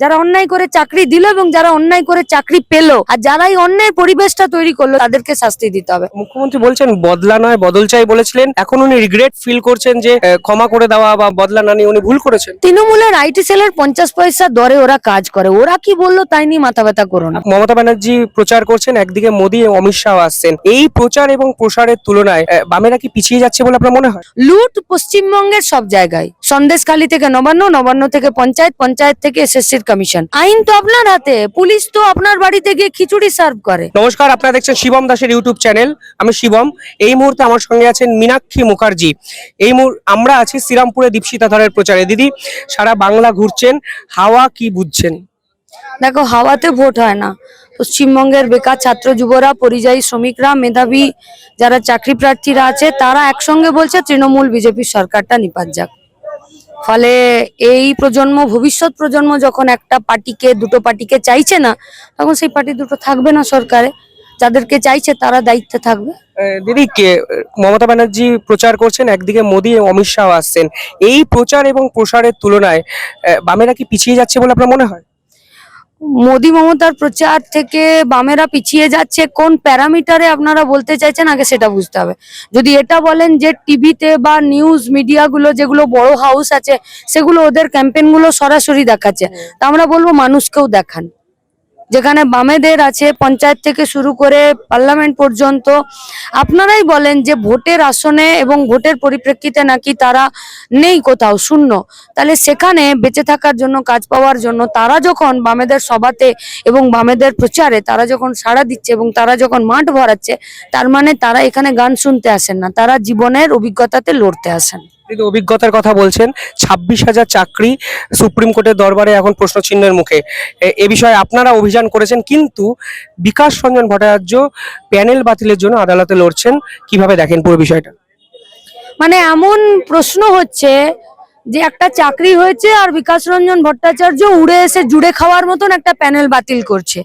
যারা অন্যায় করে চাকরি দিল এবং যারা অন্যায় করে চাকরি পেল আর যারা এই অন্যায় পরিবেশটা তৈরি করল তাদেরকে শাস্তি দিতে হবে। মুখ্যমন্ত্রী বলছেন বদলা নয় বদল চাই বলেছিলেন। এখন উনি রিগ্রেট ফিল করছেন যে ক্ষমা করে দেওয়া বা বদলা না নিয়ে উনি ভুল করেছেন। তৃণমূলের আইটি সেলের পঞ্চাশ পয়সা দরে ওরা কাজ করে। ওরা কি বলল তাই নিয়ে মাথা ব্যথা করো না। মমতা ব্যানার্জি প্রচার করছেন একদিকে মোদী এবং অমিত শাহ আসছেন। এই প্রচার এবং প্রসারের তুলনায় বামেরা কি পিছিয়ে যাচ্ছে বলে আপনার মনে হয়? লুট পশ্চিমবঙ্গের সব জায়গায়। সন্দেশখালী থেকে নবান্ন নবান্ন থেকে পঞ্চায়েত পঞ্চায়েত থেকে এসএসসির কমিশন। আইন তো আপনার হাতে পুলিশ তো আপনার বাড়িতে গিয়ে খিচুড়ি সার্ভ করে। নমস্কার আপনারা দেখছেন শিবম দাসের ইউটিউব চ্যানেল। আমি শিবম এই মুহূর্তে আমার সঙ্গে আছেন মীনাক্ষী মুখার্জি। এই আমরা আছি শ্রীরামপুরে দীপশিতা ধরের প্রচারে। দিদি সারা বাংলা ঘুরছেন হাওয়া কি বুঝছেন? দেখো হাওয়াতে ভোট হয় না। পশ্চিমবঙ্গের বেকার ছাত্র যুবরা পরিযায়ী শ্রমিকরা মেধাবী যারা চাকরি প্রার্থীরা আছে তারা একসঙ্গে বলছে তৃণমূল বিজেপি সরকারটা নিপাত যাক। ফলে এই প্রজন্ম, ভবিষ্যৎ প্রজন্ম যখন একটা পার্টিকে, দুটো পার্টিকে চাইছে না, তখন সেই পার্টি দুটো থাকবে না সরকারে। যাদেরকে চাইছে তারা দায়িত্বে থাকবে। দিদি, কে, মমতা ব্যানার্জি প্রচার করছেন, একদিকে মোদী এবং অমিত শাহ আসছেন। এই প্রচার এবং প্রসারের তুলনায় বামেরা কি পিছিয়ে যাচ্ছে বলে আপনার মনে হয়? মোদি মমতার প্রচার থেকে বামেরা পিছিয়ে যাচ্ছে, কোন প্যারামিটারে আপনারা বলতে চাইছেন আগে সেটা বুঝতে হবে। যদি এটা বলেন যে টিভিতে বা নিউজ মিডিয়াগুলো যেগুলো বড় হাউস আছে, সেগুলো ওদের ক্যাম্পেইনগুলো সরাসরি দেখাচ্ছে। তা আমরা বলব মানুষকেও দেখান। যেখানে বামেদের আছে, পঞ্চায়েত থেকে শুরু করে পার্লামেন্ট পর্যন্ত। আপনারাই বলেন যে ভোটের আসনে এবং ভোটের পরিপ্রেক্ষিতে নাকি তারা নেই কোথাও, শূন্য। তাহলে সেখানে বেঁচে থাকার জন্য, কাজ পাওয়ার জন্য তারা যখন বামেদের সভাতে এবং বামেদের প্রচারে, তারা যখন সাড়া দিচ্ছে এবং তারা যখন মাঠ ভরাচ্ছে, তার মানে তারা এখানে গান শুনতে আসেন না, তারা জীবনের অভিজ্ঞতাতে লড়তে আসেন। দিদি অভিজ্ঞতার কথা বলছেন, ছাব্বিশ হাজার চাকরি সুপ্রিম কোর্টের দরবারে এখন প্রশ্ন চিহ্নের মুখে এ বিষয়ে আপনারা অভিযান করেছেন, কিন্তু বিকাশ রঞ্জন ভট্টাচার্য প্যানেল বাতিলের জন্য আদালতে লড়ছেন। কীভাবে দেখেন পুরো বিষয়টা? মানে এমন প্রশ্ন হচ্ছে যে একটা চাকরি হয়েছে আর বিকাশ রঞ্জন ভট্টাচার্য উড়ে এসে জুড়ে খাওয়ার মতন একটা প্যানেল বাতিল করছে।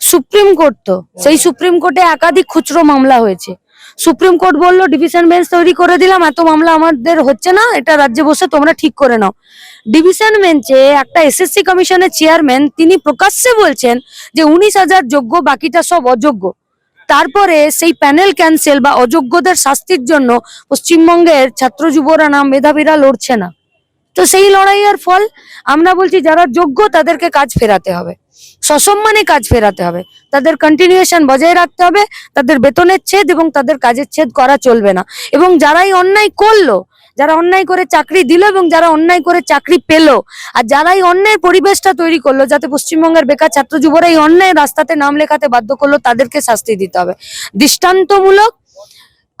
সুপ্রিম কোর্ট তো, সেই সুপ্রিম কোর্টে একাধিক খুচরো মামলা হয়েছে। সুপ্রিম কোর্ট বলল ডিভিশন বেঞ্চ তৈরি করে দিলাম, এত মামলা আমাদের হচ্ছে না, এটা রাজ্যে বসে তোমরা ঠিক করে নাও। ডিভিশন বেঞ্চে একটা এসএসসি কমিশনের চেয়ারম্যান তিনি প্রকাশ্যে বলছেন যে, উনিশ হাজার যোগ্য, বাকিটা সব অযোগ্য। তারপরে সেই প্যানেল ক্যান্সেল বা অযোগ্যদের শাস্তির জন্য পশ্চিমবঙ্গের ছাত্র যুবরা না মেধাবীরা লড়ছে না। তো সেই লড়াইয়ের ফল আমরা বলছি যারা যোগ্য তাদেরকে কাজ ফেরাতে হবে। সসম্মানে কাজ ফেরাতে হবে। তাদের কন্টিনিউশন বজায় রাখতে হবে, তাদের বেতনের ছেদ এবং তাদের কাজের ছেদ করা চলবে না। এবং যারাই অন্যায় করল, যারা অন্যায় করে চাকরি দিল এবং যারা অন্যায় করে চাকরি পেল, আর যারাই অন্যায় পরিবেশটা তৈরি করল যাতে পশ্চিমবঙ্গের বেকার ছাত্র যুবরা এই অন্যায় রাস্তাতে নাম লেখাতে বাধ্য করল, তাদেরকে শাস্তি দিতে হবে। দৃষ্টান্তমূলক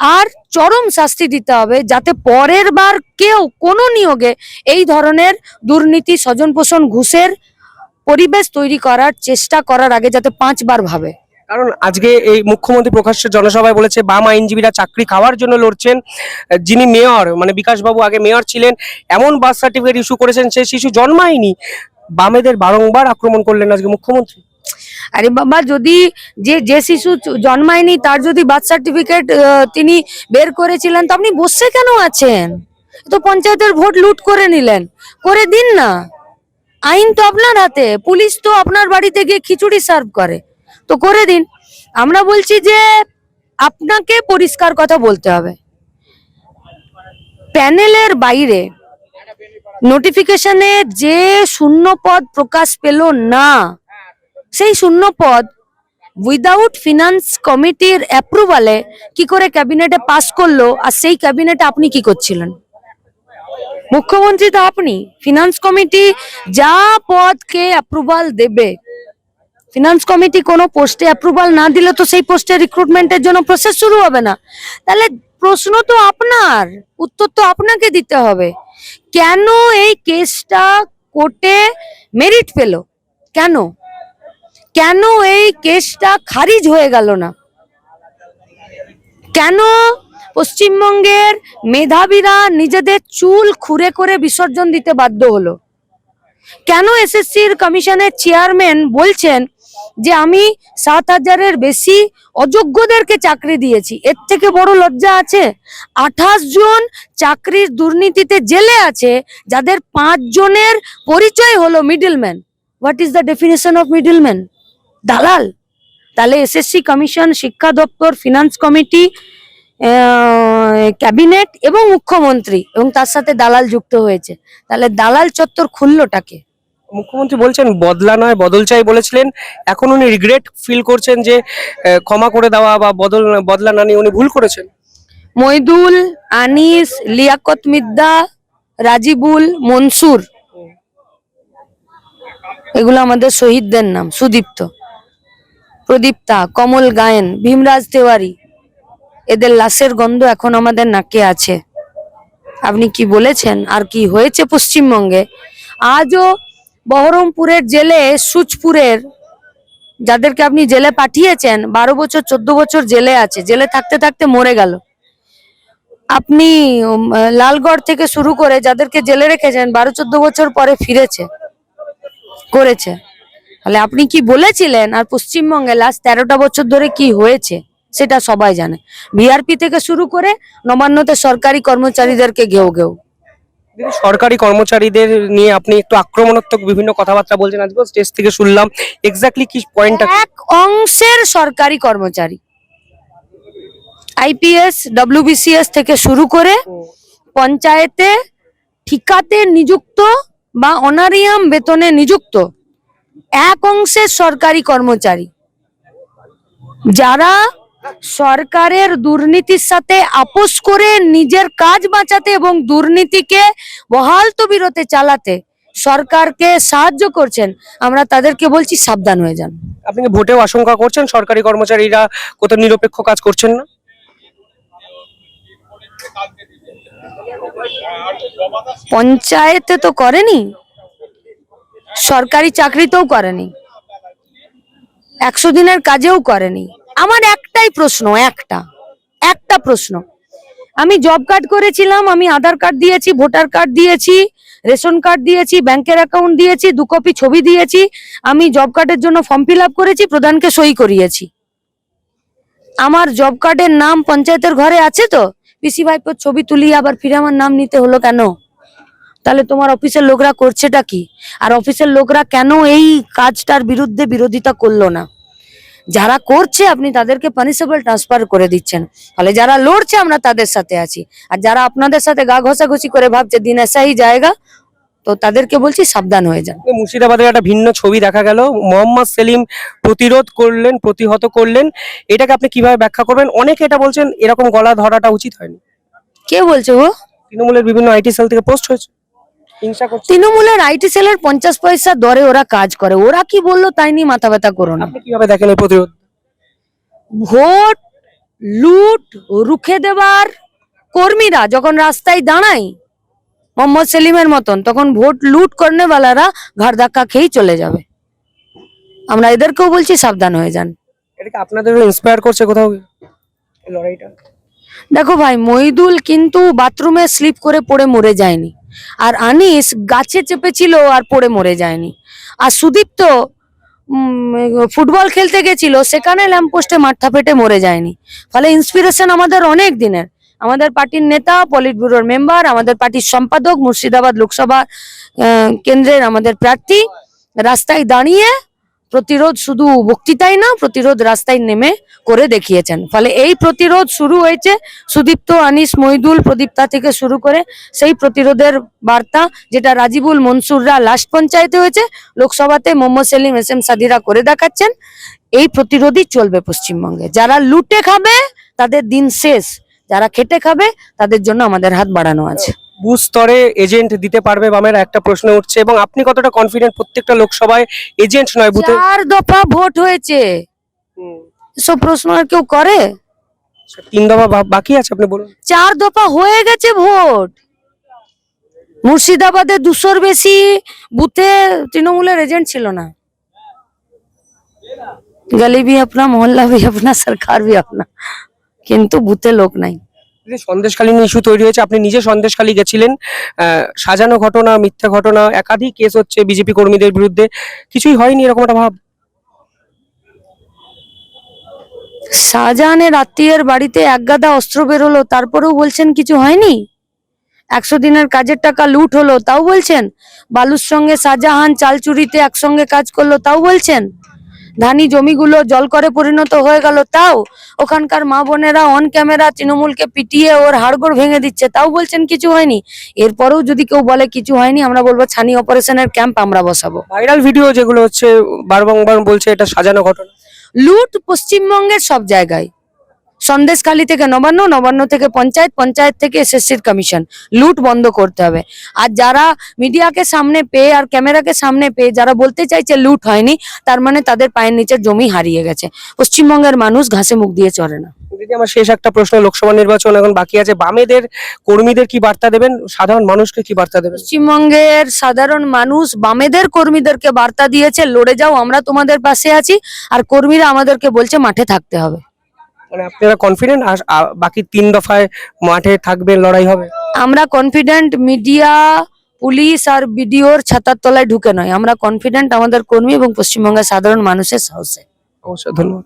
আর চরম শাস্তি দিতে হবে যাতে পরের বার কেউ কোনো নিয়োগে এই ধরনের দুর্নীতি স্বজন পোষণ ঘুষের পরিবেশ তৈরি করার চেষ্টা করার আগে যাতে পাঁচবার ভাবে। কারণ আজকে এই মুখ্যমন্ত্রী প্রকাশ্য জনসভায় বলেছে, বাম আইনজীবীরা চাকরি খাওয়ার জন্য লড়ছেন। যিনি মেয়র মানে বিকাশবাবু আগে মেয়র ছিলেন, এমন বার্থ সার্টিফিকেট ইস্যু করেছেন, সে শিশু জন্মায়নি। বামেদের বারংবার আক্রমণ করলেন আজকে মুখ্যমন্ত্রী। আরে বাবা, যদি যে যে শিশু জন্মায়নি, তার যদি বার্থ সার্টিফিকেট তিনি বের করেছিলেন, তো আপনি বসে কেন আছেন? তো পঞ্চায়েতের ভোট লুট করে নিলেন। করে দিন না। আইন তো আপনার হাতে, পুলিশ তো আপনার বাড়িতে গিয়ে খিচুড়ি সার্ভ করে। তো করে দিন। আমরা বলছি যে, আপনাকে পরিষ্কার কথা বলতে হবে। প্যানেলের বাইরে নোটিফিকেশনে যে শূন্য পদ প্রকাশ পেল না সেই শূন্য পদ উইদাউট ফিনান্স কমিটির অ্যাপ্রুভালে কি করে ক্যাবিনেটে পাস করল আর সেই ক্যাবিনেটে আপনি কি করছিলেন? মুখ্যমন্ত্রী তো আপনি। ফিনান্স কমিটি যা পদকে অ্যাপ্রুভাল দেবে। ফিনান্স কমিটি কোনো পোস্টে অ্যাপ্রুভাল না দিলে তো সেই পোস্টে রিক্রুটমেন্টের জন্য প্রসেস শুরু হবে না। তাহলে প্রশ্ন তো আপনার, উত্তর তো আপনাকে দিতে হবে। কেন এই কেসটা কোর্টে মেরিট পেল? কেন? কেন এই কেসটা খারিজ হয়ে গেল না? কেন পশ্চিমবঙ্গের মেধাবীরা নিজেদের চুল খুঁড়ে করে বিসর্জন দিতে বাধ্য হলো? কেন এসএসসির কমিশনের চেয়ারম্যান বলছেন যে আমি সাত হাজারের বেশি অযোগ্যদেরকে চাকরি দিয়েছি? এর থেকে বড় লজ্জা আছে? আঠাশ জন চাকরির দুর্নীতিতে জেলে আছে, যাদের পাঁচ জনের পরিচয় হলো middleman what is the definition of middleman দালাল। তাহলে এসএসসি কমিশন শিক্ষা দপ্তর ফিনান্স কমিটি ক্যাবিনেট এবং মুখ্যমন্ত্রী এবং তার সাথে দালাল যুক্ত হয়েছে। তাহলে দালাল চত্বর খুললোটাকে। মুখ্যমন্ত্রী বলছেন বদলা নয় বদল চাই বলেছিলেন। এখন উনি রিগ্রেট ফিল করছেন যে ক্ষমা করে দেওয়া বা বদল বদলা না নিয়ে উনি ভুল করেছেন। মইদুল আনিস লিয়াকত মিদ্দা রাজিবুল মনসুর। এগুলো আমাদের শহীদদের নাম সুদীপ্ত। প্রদীপ্তা, কমল গায়েন, ভীমরাজ তেওয়ারি, এদের লাশের গন্ধ এখন আমাদের নাকে আছে। আপনি কি বলেছেন? আর কি হয়েছে পশ্চিমবঙ্গে? আজও বহরমপুরের জেলে সুচপুরের যাদেরকে আপনি জেলে পাঠিয়েছেন, বারো বছর, চোদ্দ বছর জেলে আছে, জেলে থাকতে থাকতে মরে গেল। আপনি লালগড় থেকে শুরু করে যাদেরকে জেলে রেখেছেন, বারো, চোদ্দ বছর পরে ফিরেছে, করেছে। তাহলে আপনি কি বলেছিলেন আর পশ্চিমবঙ্গে লাস্ট তেরোটা বছর ধরে কি হয়েছে? সেটা সবাই জানে। বিআরপি থেকে শুরু করে নবান্নতে সরকারি কর্মচারীদেরকে ঘেউ ঘেউ। সরকারি কর্মচারীদের নিয়ে আপনি একটু আক্রমণাত্মক বিভিন্ন কথাবার্তা বলছেন আজকে। স্টেজ থেকে শুনলাম এক্স্যাক্টলি কি পয়েন্টটা এক অংশের সরকারি কর্মচারী। আইপিএস ডব্লিউবিসিএস থেকে শুরু করে পঞ্চায়েতে ঠিকাতে নিযুক্ত বা অনারিয়াম বেতনে নিযুক্ত এক অংশের সরকারি কর্মচারী। যারা সরকারের দুর্নীতির সাথে আপোষ করে নিজের কাজ বাঁচাতে এবং দুর্নীতিকে বহাল তবিরতে চালাতে সরকারকে সাহায্য করছেন আমরা তাদেরকে বলছি সাবধান হয়ে যান। আপনি ভোটেও আশঙ্কা করছেন? সরকারি কর্মচারীরা কোথাও নিরপেক্ষ কাজ করছেন না? পঞ্চায়েতে তো করেনি? সরকারি চাকরিতেও করেনি। একশো দিনের কাজেও করেনি। আমার একটাই প্রশ্ন, একটা একটা প্রশ্ন। আমি জব কার্ড করেছিলাম, আমি আধার কার্ড দিয়েছি, ভোটার কার্ড দিয়েছি, রেশন কার্ড দিয়েছি, ব্যাংকের অ্যাকাউন্ট দিয়েছি, দু কপি ছবি দিয়েছি, আমি জব কার্ডের জন্য ফর্ম ফিল করেছি, প্রধানকে সই করিয়েছি। আমার জব কার্ডের নাম পঞ্চায়েতের ঘরে আছে তো? পিসি ভাইপোর ছবি তুলি আবার ফিরে আমার নাম নিতে হলো কেন? তাহলে তোমার অফিসের লোকরা করছেটা কি? আর অফিসের লোকরা কেন এই কাজটার বিরুদ্ধে বিরোধিতা করল না? যারা করছে আপনি তাদেরকে পানিশেবল ট্রান্সফার করে দিচ্ছেন। ফলে যারা লড়ছে আমরা তাদের সাথে আছি। আর যারা আপনাদের সাথে গা ঘষাঘষি করে ভাবছে দিন এসাই জায়গা তো তাদেরকে বলছি সাবধান হয়ে যান। মুর্শিদাবাদের একটা ভিন্ন ছবি দেখা গেল। মোহাম্মদ সেলিম প্রতিরোধ করলেন প্রতিহত করলেন। এটাকে আপনি কীভাবে ব্যাখ্যা করবেন? অনেকে এটা বলছেন এরকম গলা ধরাটা উচিত হয়নি। কে বলছে ও? তৃণমূলের বিভিন্ন আইটি সেল থেকে পোস্ট হয়েছে। হিংসা করছে। তৃণমূলের আইটি সেলের পঞ্চাশ পয়সা দরে ওরা কাজ করে। ওরা কি বলল তাই নিয়ে মাথা ব্যথা করো না। আপনি কীভাবে দেখেন এই প্রতিরোধ? ভোট লুট রুখে দেবার কর্মীরা যখন রাস্তায় দাঁড়ায় মোহাম্মদ সেলিমের মতন তখন ভোট লুট করনেওয়ালারা ঘাড় ধাক্কা খেয়েই চলে যাবে। আমরা এদেরকেও বলছি সাবধান হয়ে যান। এটাকে আপনাদের ইন্সপায়ার করছে কোথাও? লড়াইটা? দেখো ভাই মইদুল কিন্তু বাথরুমে স্লিপ করে পড়ে মরে যায়নি। আর আনিস গাছে চেপেছিল আর পড়ে মরে যায়নি। আর সুদীপ্ত ফুটবল খেলতে গেছিল, সেখানে ল্যাম্পপোস্টে মাঠা ফেটে মরে যায়নি। ফলে ইন্সপিরেশন আমাদের অনেক দিনের। আমাদের পার্টির নেতা পলিট ব্যুরোর মেম্বার আমাদের পার্টির সম্পাদক, মুর্শিদাবাদ লোকসভা কেন্দ্রের আমাদের প্রার্থী, রাস্তায় দাঁড়িয়ে প্রতিরোধ শুধু বক্তৃতাই না, প্রতিরোধ রাস্তায় নেমে করে দেখিয়েছেন। ফলে এই প্রতিরোধ শুরু হয়েছে সুদীপ্ত, আনিস, মইদুল প্রদীপ্তা থেকে শুরু করে সেই প্রতিরোধের বার্তা যেটা রাজিবুল মনসুররা লাস্ট পঞ্চায়েতে হয়েছে, লোকসভাতে মোহাম্মদ সেলিম, এস এম সাদিরা করে দেখাচ্ছেন। এই প্রতিরোধই চলবে পশ্চিমবঙ্গে। যারা লুটে খাবে, তাদের দিন শেষ। যারা খেটে খাবে, তাদের জন্য আমাদের হাত বাড়ানো আছে। বুথ স্তরে এজেন্ট দিতে পারবে বামের? একটা প্রশ্ন উঠছে এবং আপনি কতটা কনফিডেন্ট প্রত্যেকটা লোকসভায় এজেন্ট নয় বুথে? চার দফা ভোট হয়েছে। এসব প্রশ্ন আর কেউ করে? তিন দফা বা- বাকি আছে আপনি বলুন। চার দফা হয়ে গেছে ভোট। মুর্শিদাবাদে দুশোর বেশি বুথে তৃণমূলের এজেন্ট ছিল না। গলি ভি আপনা মহল্লা ভি আপনা সরকার ভি আপনা। কিন্তু বুথে লোক নাই। যে সন্দেশকালীন ইস্যু তৈরি হয়েছে, আপনি নিজে সন্দেশকালী গেছিলেন সাজানো ঘটনা, মিথ্যা ঘটনা, একাধিক কেস হচ্ছে বিজেপি কর্মীদের বিরুদ্ধে, কিছুই হয়নি এরকম একটা ভাব? শাহজাহানের আত্মীয়ের বাড়িতে এক গাদা অস্ত্র বেরোলো তারপরেও বলছেন কিছু হয়নি? একশো দিনের কাজের টাকা লুট হলো, তাও বলছেন? বালুর সঙ্গে শাহজাহান চাল চুরিতে একসঙ্গে কাজ করল, তাও বলছেন? ধানি জমিগুলো জল করে পরিণত হয়ে গেল তাও ওখানকার মা বোনেরা অন ক্যামেরা তৃণমূলকে পিটিয়ে ওর হাড়গোড় ভেঙে দিচ্ছে তাও বলছেন কিছু হয়নি। এরপরেও যদি কেউ বলে কিছু হয়নি আমরা বলব ছানি অপারেশনের ক্যাম্প আমরা বসাবো। ভাইরাল ভিডিও যেগুলো হচ্ছে বারবার বলছে এটা সাজানো ঘটনা। লুট পশ্চিমবঙ্গের সব জায়গায়। সন্দেশখালী থেকে নবান্ন নবান্ন থেকে পঞ্চায়েত পঞ্চায়েত থেকে এসএসসির কমিশন। লুট বন্ধ করতে হবে। আর যারা মিডিয়াকে সামনে পেয়ে আর ক্যামেরাকে সামনে পেয়ে যারা বলতে চাইছে লুট হয়নি তার মানে তাদের পায়ের নিচের জমি হারিয়ে গেছে। পশ্চিমবঙ্গের মানুষ ঘাসে মুখ দিয়ে চড়ে না। দিদি আমার শেষ একটা প্রশ্ন লোকসভা নির্বাচন এখন বাকি আছে। বামেদের কর্মীদের কি বার্তা দেবেন? সাধারণ মানুষকে কি বার্তা দেবেন? পশ্চিমবঙ্গের সাধারণ মানুষ বামেদের কর্মীদেরকে বার্তা দিয়েছে লড়ে যাও আমরা তোমাদের পাশে আছি। আর কর্মীরা আমাদেরকে বলছে মাঠে থাকতে হবে। মানে আপনারা কনফিডেন্ট আর বাকি তিন দফায় মাঠে থাকবে লড়াই হবে? আমরা কনফিডেন্ট মিডিয়া পুলিশ আর বিডিওর ছাতার তলায় ঢুকে নয়। আমরা কনফিডেন্ট আমাদের কর্মী এবং পশ্চিমবঙ্গের সাধারণ মানুষের সাহসে। অবশ্যই ধন্যবাদ।